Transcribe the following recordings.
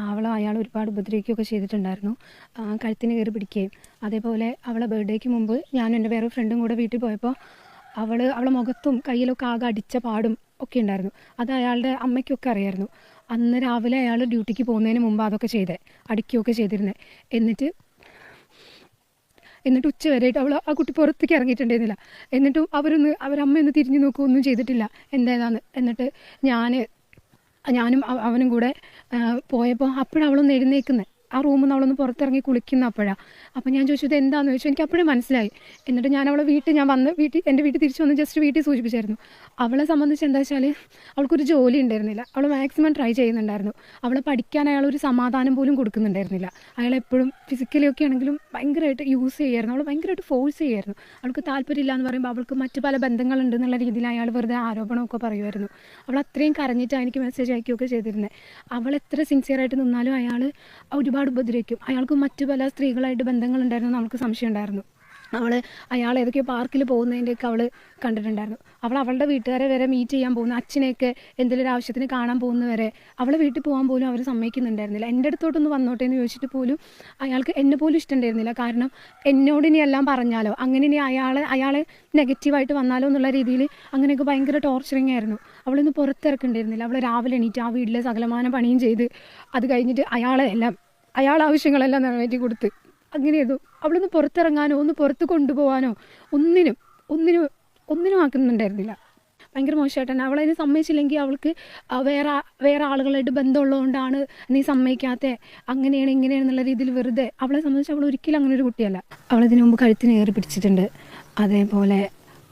അവളെ അയാൾ ഒരുപാട് ഉപദ്രവിക്കുകയൊക്കെ ചെയ്തിട്ടുണ്ടായിരുന്നു. കഴുത്തിന് കയറി പിടിക്കുകയും. അതേപോലെ അവളെ ബർത്ത്ഡേക്ക് മുമ്പ് ഞാനും എന്റെ വേറെ ഫ്രണ്ടും കൂടെ വീട്ടിൽ പോയപ്പോൾ അവൾ അവളെ മുഖത്തും കയ്യിലൊക്കെ ആകെ അടിച്ച പാടും ഒക്കെ ഉണ്ടായിരുന്നു. അത് അയാളുടെ അമ്മയ്ക്കൊക്കെ അറിയായിരുന്നു. അന്ന് രാവിലെ അയാൾ ഡ്യൂട്ടിക്ക് പോകുന്നതിന് മുമ്പ് അതൊക്കെ ചെയ്തേ അടിക്കുകയൊക്കെ ചെയ്തിരുന്നത് എന്നിട്ട് എന്നിട്ട് ഉച്ച വരെയായിട്ട് അവൾ ആ കുട്ടി പുറത്തേക്ക് ഇറങ്ങിയിട്ടുണ്ടായിരുന്നില്ല. എന്നിട്ടും അവരൊന്ന് അവരമ്മ ഒന്ന് തിരിഞ്ഞു നോക്കുക ഒന്നും ചെയ്തിട്ടില്ല. എന്തായതാന്ന്. എന്നിട്ട് ഞാൻ ഞാനും അവനും കൂടെ പോയപ്പോൾ അപ്പോഴാണ് അവളൊന്ന് എഴുന്നേക്കുന്നത് ആ റൂമിൽ നിന്ന് അവളൊന്ന് പുറത്തിറങ്ങി കുളിക്കുന്ന അപ്പോഴാണ് അപ്പോൾ ഞാൻ ചോദിച്ചത് എന്താണെന്ന് ചോദിച്ചു എനിക്ക് അപ്പോഴേ മനസ്സിലായി. എന്നിട്ട് ഞാൻ അവളെ വീട്ടിൽ ഞാൻ വന്ന് വീട്ടിൽ എന്റെ വീട്ടിൽ തിരിച്ചു വന്ന് ജസ്റ്റ് വീട്ടിൽ സൂചിപ്പിച്ചായിരുന്നു. അവളെ സംബന്ധിച്ച് എന്താ വെച്ചാൽ അവൾക്കൊരു ജോലി ഉണ്ടായിരുന്നില്ല. അവൾ മാക്സിമം ട്രൈ ചെയ്യുന്നുണ്ടായിരുന്നു. അവളെ പഠിക്കാൻ അയാൾ ഒരു സമാധാനം പോലും കൊടുക്കുന്നുണ്ടായിരുന്നില്ല. അയാൾ എപ്പോഴും ഫിസിക്കലി ഒക്കെ ആണെങ്കിലും ഭയങ്കരമായിട്ട് യൂസ് ചെയ്യായിരുന്നു. അവൾ ഭയങ്കരമായിട്ട് ഫോഴ്സ് ചെയ്യായിരുന്നു. അവൾക്ക് താല്പര്യമില്ല എന്ന് പറയുമ്പോൾ അവൾക്ക് മറ്റ് പല ബന്ധങ്ങളുണ്ട് എന്നുള്ള രീതിയിൽ അയാൾ വെറുതെ ആരോപണമൊക്കെ പറയുമായിരുന്നു. അവൾ അത്രയും കരഞ്ഞിട്ടാണ് എനിക്ക് മെസ്സേജ് അയക്കുകയൊക്കെ ചെയ്തിരുന്നത് അവൾ എത്ര സിൻസിയറായിട്ട് നിന്നാലും അയാൾ ഒരുപാട് ഉപദ്രവിക്കും. അയാൾക്ക് മറ്റു പല സ്ത്രീകളായിട്ട് ബന്ധങ്ങളുണ്ടായിരുന്നു നമുക്ക് സംശയം ഉണ്ടായിരുന്നു അവൾ അയാൾ ഏതൊക്കെയോ പാർക്കിൽ പോകുന്നതിന്റെയൊക്കെ അവൾ കണ്ടിട്ടുണ്ടായിരുന്നു. അവൾ അവളുടെ വീട്ടുകാരെ വരെ മീറ്റ് ചെയ്യാൻ പോകുന്നു. അച്ഛനെയൊക്കെ എന്തെങ്കിലും ഒരു ആവശ്യത്തിന് കാണാൻ പോകുന്നവരെ അവളെ വീട്ടിൽ പോകാൻ പോലും അവർ സമ്മതിക്കുന്നുണ്ടായിരുന്നില്ല. എന്റെ അടുത്തോട്ടൊന്ന് വന്നോട്ടെ എന്ന് ചോദിച്ചിട്ട് പോലും അയാൾക്ക് എന്നെ പോലും ഇഷ്ടമുണ്ടായിരുന്നില്ല. കാരണം എന്നോട് ഇനി എല്ലാം പറഞ്ഞാലോ? അങ്ങനെ ഇനി അയാൾ അയാളെ നെഗറ്റീവായിട്ട് വന്നാലോ എന്നുള്ള രീതിയിൽ അങ്ങനെയൊക്കെ ഭയങ്കര ടോർച്ചറിങ് ആയിരുന്നു. അവളൊന്ന് പുറത്തിറക്കുന്നുണ്ടായിരുന്നില്ല അവൾ രാവിലെ എണീറ്റ് ആ വീട്ടിലെ സകലമാന പണിയും ചെയ്ത് അത് കഴിഞ്ഞിട്ട് അയാളെ എല്ലാം അയാൾ ആവശ്യങ്ങളെല്ലാം നിറവേറ്റി കൊടുത്ത്. അങ്ങനെയായിരുന്നു അവളൊന്ന് പുറത്തിറങ്ങാനോ ഒന്ന് പുറത്ത് കൊണ്ടുപോകാനോ ഒന്നിനും ഒന്നിനും ഒന്നിനും ആക്കുന്നുണ്ടായിരുന്നില്ല. ഭയങ്കര മോശമായിട്ട് തന്നെ അവളതിന് സമ്മതിച്ചില്ലെങ്കിൽ അവൾക്ക് വേറെ വേറെ ആളുകളായിട്ട് ബന്ധമുള്ളതുകൊണ്ടാണ് നീ സമ്മതിക്കാത്ത. അങ്ങനെയാണ് ഇങ്ങനെയാണെന്നുള്ള രീതിയിൽ വെറുതെ അവളെ സംബന്ധിച്ച് അവൾ ഒരിക്കലും അങ്ങനെ ഒരു കുട്ടിയല്ല. അവളതിനു മുമ്പ് കഴുത്തിന് ഏറി പിടിച്ചിട്ടുണ്ട്. അതേപോലെ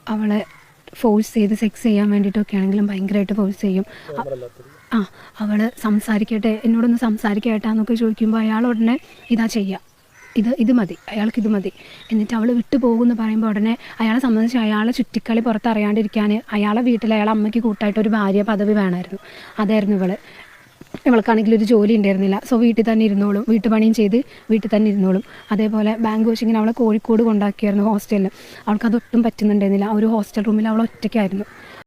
അവളെ ഫോഴ്സ് ചെയ്ത് സെക്സ് ചെയ്യാൻ വേണ്ടിയിട്ടൊക്കെ ആണെങ്കിലും ഭയങ്കരമായിട്ട് ഫോഴ്സ് ചെയ്യും. ആ അവൾ സംസാരിക്കട്ടെ എന്നോടൊന്ന് സംസാരിക്കട്ടാന്നൊക്കെ ചോദിക്കുമ്പോൾ അയാൾ ഉടനെ ഇതാ ചെയ്യുക ഇത് ഇത് മതി അയാൾക്ക് ഇത് മതി. എന്നിട്ട് അവൾ വിട്ടു പോകുമെന്ന് പറയുമ്പോൾ ഉടനെ അയാളെ സംബന്ധിച്ച് അയാളെ ചുറ്റിക്കളി പുറത്തറിയാണ്ടിരിക്കാൻ അയാളെ വീട്ടിൽ അയാളെ അമ്മയ്ക്ക് കൂട്ടായിട്ട് ഒരു ഭാര്യ പദവി വേണമായിരുന്നു. അതായിരുന്നു ഇവൾ. ഇവൾക്കാണെങ്കിൽ ഒരു ജോലി ഉണ്ടായിരുന്നില്ല. സോ വീട്ടിൽ തന്നെ ഇരുന്നോളും. വീട്ടുപണിയും ചെയ്ത് വീട്ടിൽ തന്നെ ഇരുന്നോളും. അതേപോലെ ബാങ്ക് കോച്ചിങ്ങിന് അവളെ കോഴിക്കോട് കൊണ്ടാക്കിയായിരുന്നു ഹോസ്റ്റലിൽ അവൾക്ക് അതൊട്ടും പറ്റുന്നുണ്ടായിരുന്നില്ല. ആ ഒരു ഹോസ്റ്റൽ റൂമിൽ അവൾ ഒറ്റയ്ക്കായിരുന്നു.